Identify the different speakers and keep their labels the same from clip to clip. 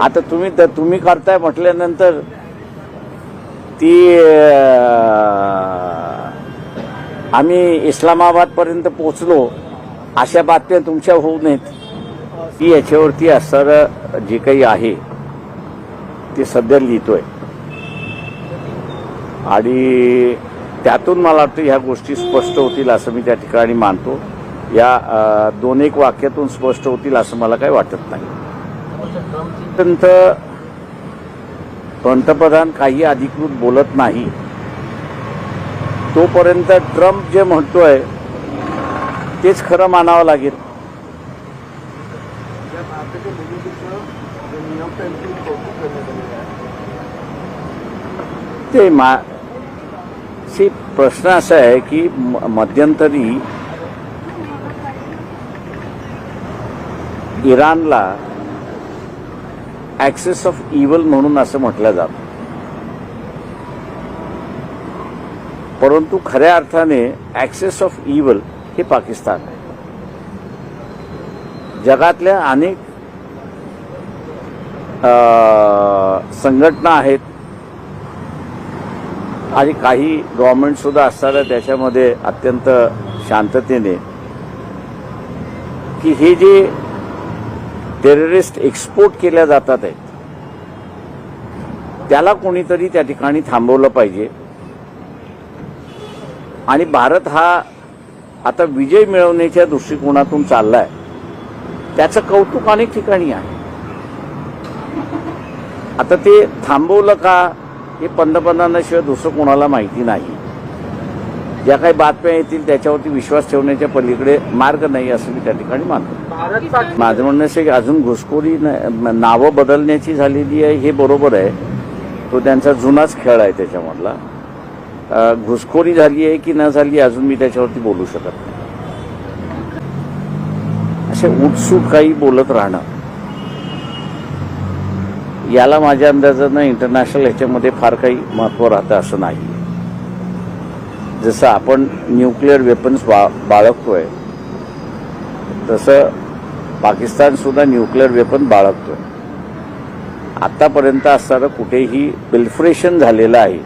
Speaker 1: आता तुम्ही तुम्ही करताय म्हटल्यानंतर ती आम्ही इस्लामाबाद पर्यंत पोहोचलो अशा बातम्या तुमच्या होऊ नयेत. ती याच्यावरती असणारं जे काही आहे ते सध्या लिहितोय. आणि त्यातून मला वाटतं ह्या गोष्टी स्पष्ट होतील असं मी त्या ठिकाणी मानतो. या दोन एक वाक्यातून स्पष्ट होतील असं मला काही वाटत नाही. अत्यंत पंतप्रधान काही अधिकृत बोलत नाही. तोपर्यंत ट्रम्प जे म्हणतोय तेच खरं मानावं लागेल. ते मा प्रश्न असा आहे की मध्यंतरी इराणला ॲक्सेस ऑफ इव्हल म्हणून असं म्हटलं जातं. परंतु खऱ्या अर्थाने ॲक्सेस ऑफ इव्हल हे पाकिस्तान आहे. जगातल्या अनेक संघटना आहेत. आणि काही गव्हर्नमेंटसुद्धा असताना त्याच्यामध्ये अत्यंत शांततेने. की हे जे टेररिस्ट एक्सपोर्ट केल्या जातात आहेत. त्याला कोणीतरी त्या ठिकाणी थांबवलं पाहिजे. आणि भारत हा आता विजय मिळवण्याच्या दृष्टिकोनातून चाललाय. त्याचं कौतुक अनेक ठिकाणी आहे. आता ते थांबवलं का हे पंतप्रधानाशिवाय दुसरं कोणाला माहिती नाही. ज्या काही बातम्या येतील त्याच्यावरती विश्वास ठेवण्याच्या पलीकडे मार्ग नाही असं मी त्या ठिकाणी मानतो. माझं म्हणणं असं की अजून घुसखोरी नावं बदलण्याची झालेली आहे हे बरोबर आहे. तो त्यांचा जुनाच खेळ आहे त्याच्यामधला. घुसखोरी झाली आहे की न झाली अजून मी त्याच्यावरती बोलू शकत नाही. असे उठसूट काही बोलत राहणं. याला माझ्या अंदाजानं इंटरनॅशनल ह्याच्यामध्ये फार काही महत्त्व राहतं असं नाही जसं आपण न्यूक्लिअर वेपन्स बा बाळगतोय तसं पाकिस्तानसुद्धा न्यूक्लिअर वेपन बाळगतोय. आत्तापर्यंत असताना कुठेही पिल्फ्रेशन झालेलं आहे.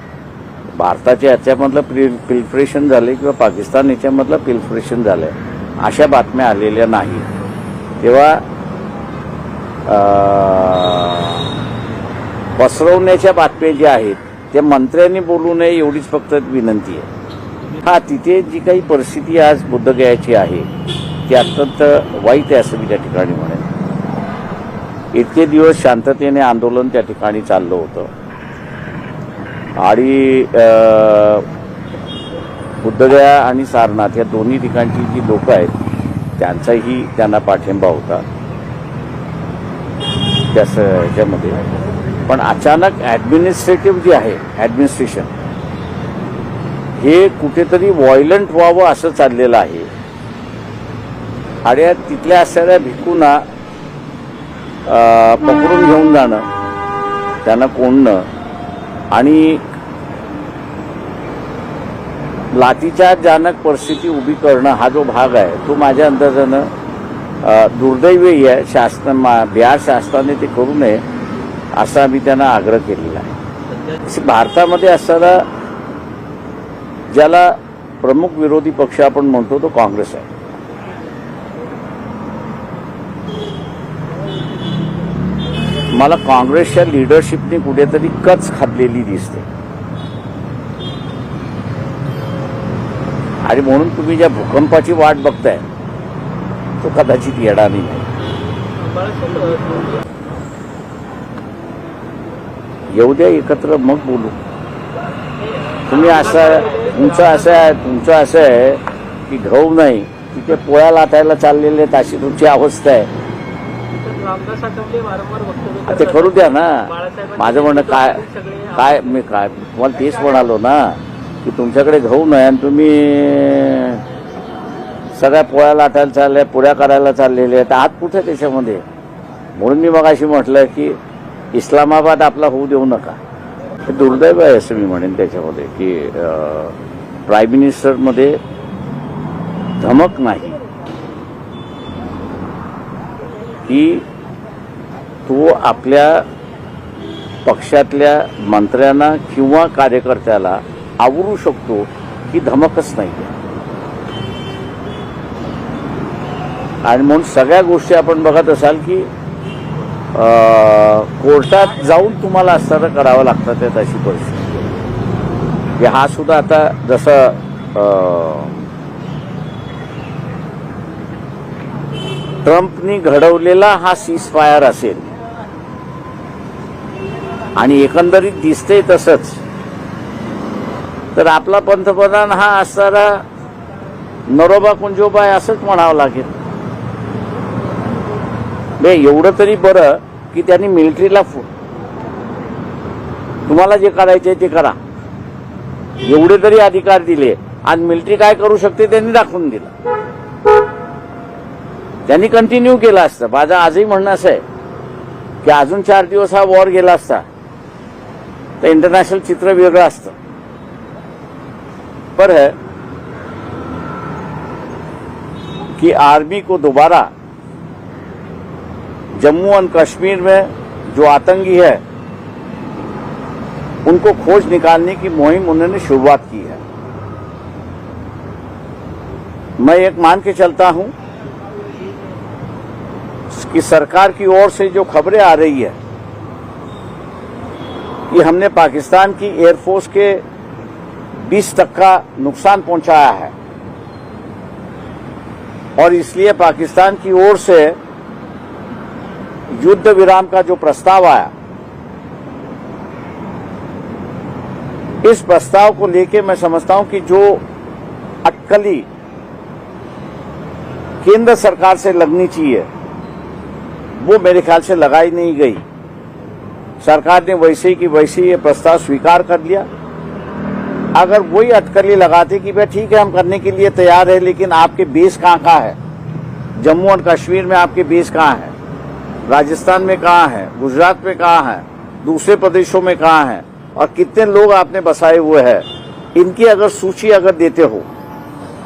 Speaker 1: भारताच्या याच्यामधलं पिल्फ्रेशन झालं किंवा पाकिस्तान याच्यामधलं पिल्फ्रेशन झालंय अशा बातम्या आलेल्या नाही. तेव्हा पसरवण्याच्या बातम्या ज्या आहेत त्या मंत्र्यांनी बोलू नये एवढीच फक्त विनंती आहे. हा तिथे जी काही परिस्थिती आज बुद्धगयाची आहे ती अत्यंत वाईट आहे असं मी त्या ठिकाणी म्हणेन. इतके दिवस शांततेने आंदोलन त्या ठिकाणी चाललं होतं. आणि बुद्धगया आणि सारनाथ या दोन्ही ठिकाणची जी लोक आहेत त्यांचाही त्यांना पाठिंबा होता. त्या ह्याच्यामध्ये. पण अचानक ॲडमिनिस्ट्रेटिव्ह जे आहे ॲडमिनिस्ट्रेशन हे कुठेतरी व्हायलंट व्हावं असं चाललेलं आहे. आणि तिथल्या असणाऱ्या भिकूंना पकडून घेऊन जाणं त्यांना कोंडणं आणि लाठीच्या जानक परिस्थिती उभी करणं हा जो भाग आहे तो माझ्या अंदाजानं दुर्दैवी आहे. शासन मा- बिहार शासनाने ते करू नये असा आम्ही त्यांना आग्रह केलेला आहे. भारतामध्ये असताना ज्याला प्रमुख विरोधी पक्ष आपण म्हणतो तो काँग्रेस आहे. मला काँग्रेसच्या लिडरशिपने कुठेतरी कच खाल्लेली दिसते. आणि म्हणून तुम्ही ज्या भूकंपाची वाट बघताय तो कदाचित येणार नाही. येऊ द्या एकत्र मग बोलू. तुम्ही असा तुमचं असं आहे तुमचं असं आहे की गहू नाही. तिथे पोळ्या लाटायला चाललेले आहेत अशी तुमची अवस्था आहे. ते करू द्या ना. माझं म्हणणं काय काय मी काय तुम्हाला तेच म्हणालो ना की तुमच्याकडे गहू नाही आणि तुम्ही सगळ्या पोळ्या लाटायला चालल्या पुऱ्या करायला चाललेले आहेत. आत कुठे त्याच्यामध्ये? म्हणून मी मग अशी म्हटलं की इस्लामाबाद आपला होऊ देऊ नका. हे दुर्दैव आहे असं मी म्हणेन त्याच्यामध्ये की प्राईम मिनिस्टरमध्ये धमक नाही. की तो आपल्या पक्षातल्या मंत्र्यांना किंवा कार्यकर्त्याला आवरू शकतो की धमकच नाही. आहे आणि म्हणून सगळ्या गोष्टी आपण बघत असाल की कोर्टात जाऊन तुम्हाला असं करावं लागतं त्यात अशी परिस्थिती. की हा सुद्धा आता जसं ट्रम्पनी घडवलेला हा सीज फायर असेल आणि एकंदरीत दिसते तसंच तर आपला पंतप्रधान हा असणारा नरोबा कुंजोबा असंच म्हणावं लागेल. नाही एवढं तरी बरं की त्यांनी मिलिटरीला फो- तुम्हाला जे करायचे ते करा. एवढे तरी अधिकार दिले. आणि मिलिटरी काय करू शकते त्यांनी दाखवून दिलं. त्यांनी कंटिन्यू केलं असतं. माझं आजही म्हणणं असं आहे की अजून चार दिवस हा वॉर गेला असता तर इंटरनॅशनल चित्र वेगळं असतं. पर है कि आर्मी को दोबारा जम्मू एंड कश्मीर में जो आतंकी है, उनको खोज निकालने की मुहिम उन्होंने शुरुआत की है। मैं एक मान के चलता हूँ कि सरकार की ओर से जो खबरें आ रही है, कि हमने पाकिस्तान की एयरफोर्स के 20 तक का नुकसान पहुँचाया है, और इसलिए पाकिस्तान की ओर से युद्ध विराम का जो प्रस्ताव आया, इस प्रस्ताव को लेके मैं समझता हूँ कि जो अटकली केंद्र सरकार से लगनी चाहिए, वो मेरे ख्याल से लगाई नहीं गई। सरकार ने वैसे ही की वैसे ही ये प्रस्ताव स्वीकार कर लिया। अगर वही अटकली लगाते कि भाई ठीक है, हम करने के लिए तैयार है, लेकिन आपके बेस कहाँ कहाँ है? जम्मू और कश्मीर में आपके बेस कहाँ है? राजस्थान में कहाँ है? गुजरात में कहाँ है? दूसरे प्रदेशों में कहाँ है? और कितने लोग आपने बसाए हुए हैं? इनकी अगर सूची अगर देते हो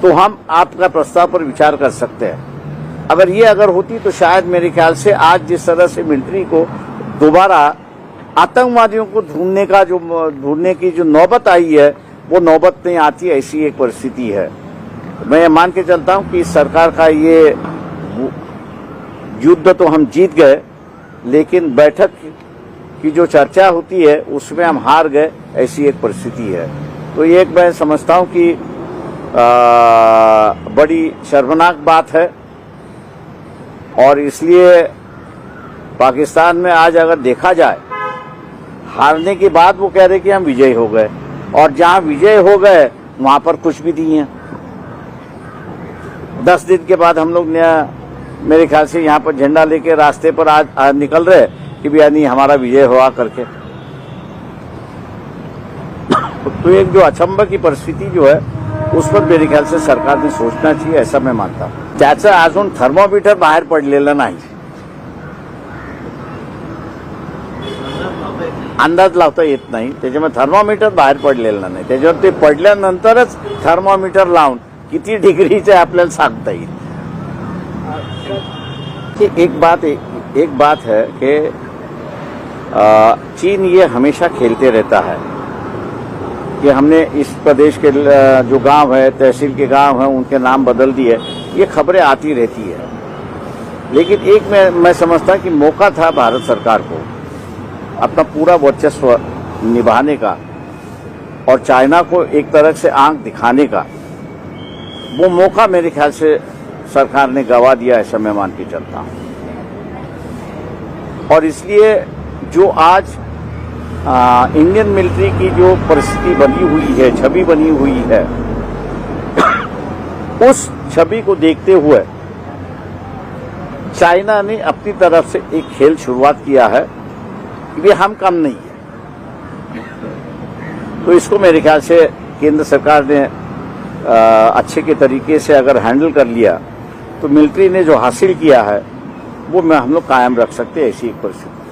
Speaker 1: तो हम आपका प्रस्ताव पर विचार कर सकते हैं। अगर ये अगर होती तो शायद मेरे ख्याल से आज जिस तरह से मिलिट्री को दोबारा आतंकवादियों को ढूँढने का जो, ढूँढने की जो नौबत आई है, वो नौबत नहीं आती, ऐसी एक परिस्थिति है। मैं ये मान के चलता हूँ कि सरकार का ये युद्ध तो हम जीत गए, लेकिन बैठक की जो चर्चा होती है, उसमें हम हार गए, ऐसी एक परिस्थिति है। तो ये एक मैं समझता हूँ कि बड़ी शर्मनाक बात है। और इसलिए पाकिस्तान में आज अगर देखा जाए, हारने के बाद वो कह रहे कि हम विजय हो गए। और जहाँ विजय हो गए, वहाँ पर कुछ भी नहीं है। दस दिन के बाद हम लोग नया मेरे ख्याल से यहाँ पर झंडा लेके रास्ते पर आज, आज निकल रहे कि भैया नहीं हमारा विजय हुआ करके। तो एक जो अचंब की परिस्थिति जो है उस पर मेरे ख्याल से सरकार ने सोचना चाहिए ऐसा मैं मानता हूँ। त्याचं अजून थर्मोमीटर बाहेर पडलेलं नाही अंदाज लावता येत नाही त्याच्यामुळे थर्मोमीटर बाहेर पडलेलं नाही त्याच्यावर ते पडल्यानंतरच थर्मोमीटर लावून किती डिग्रीचे आपल्याला सांगता येईल कि एक बात एक, बात है कि चीन ये हमेशा खेलते रहता है। कि हमने इस प्रदेश के जो गाँव है तहसील के गाँव हैं उनके नाम बदल दिए ये खबरें आती रहती है। लेकिन एक मैं मैं समझता कि मौका था भारत सरकार को अपना पूरा वर्चस्व निभाने का और चाइना को एक तरह से आँख दिखाने का। वो मौका मेरे ख्याल से सरकार ने गवा दिया ऐसा मैं मान के चलता हूँ। और इसलिए जो आज आ, इंडियन मिलिट्री की जो परिस्थिति बनी हुई है छवि बनी हुई है उस छवि को देखते हुए चाइना ने अपनी तरफ़ से एक खेल शुरुआत किया है। कि हम कम नहीं है। तो इसको मेरे ख्याल से केंद्र सरकार ने अ, अच्छे के तरीके से अगर हैंडल कर लिया तो मिलिट्री ने जो हासिल किया है वो मैं हम लोग कायम रख सकते हैं ऐसी एक परिस्थिति।